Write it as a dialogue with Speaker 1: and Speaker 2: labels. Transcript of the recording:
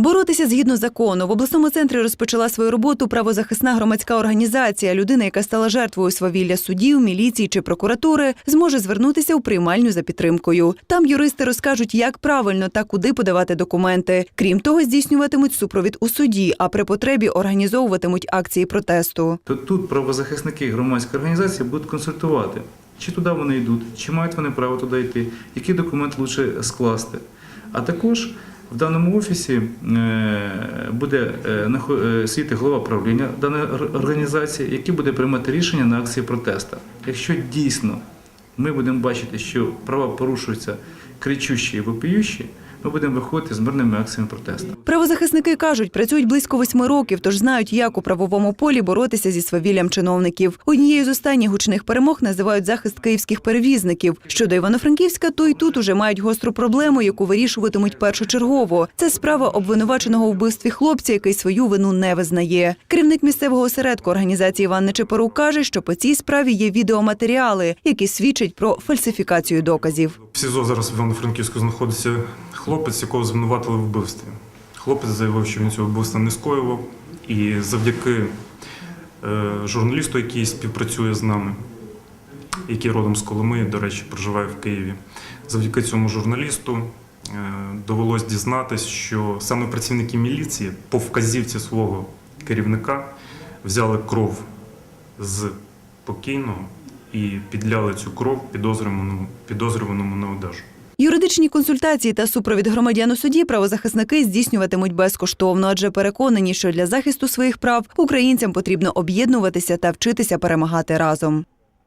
Speaker 1: Боротися згідно закону в обласному центрі розпочала свою роботу правозахисна громадська організація. Людина, яка стала жертвою свавілля судів, міліції чи прокуратури, зможе звернутися у приймальню за підтримкою. Там юристи розкажуть, як правильно та куди подавати документи. Крім того, здійснюватимуть супровід у суді, а при потребі організовуватимуть акції протесту.
Speaker 2: тут правозахисники громадської організації будуть консультувати, чи туди вони йдуть, чи мають вони право туди йти, який документ лучше скласти. А також в даному офісі е, буде е, е, сидіти голова правління даної організації, який буде приймати рішення на акції протесту. Якщо дійсно ми будемо бачити, що права порушуються кричущі і вопіющі, ми будемо виходити з мирними акціями протесту.
Speaker 1: Правозахисники кажуть, працюють близько восьми років, тож знають, як у правовому полі боротися зі свавіллям чиновників. Однією з останніх гучних перемог називають захист київських перевізників. Щодо Івано-Франківська, то й тут уже мають гостру проблему, яку вирішуватимуть першочергово. Це справа обвинуваченого у вбивстві хлопця, який свою вину не визнає. Керівник місцевого осередку організації Іван Нечепорук каже, що по цій справі є відеоматеріали, які свідчать про фальсифікацію доказів.
Speaker 3: В СІЗО зараз в Івано-Франківську знаходиться хлопець, якого звинуватили в вбивстві. Хлопець заявив, що він цього вбивства не скоював, і завдяки е, журналісту, який співпрацює з нами, який родом з Коломиї, до речі, проживає в Києві. Завдяки цьому журналісту е, довелось дізнатись, що саме працівники міліції по вказівці свого керівника взяли кров з покійного і підляли цю кров підозрюваному, підозрюваному на одежу.
Speaker 1: Юридичні консультації та супровід громадян у суді правозахисники здійснюватимуть безкоштовно, адже переконані, що для захисту своїх прав українцям потрібно об'єднуватися та вчитися перемагати разом.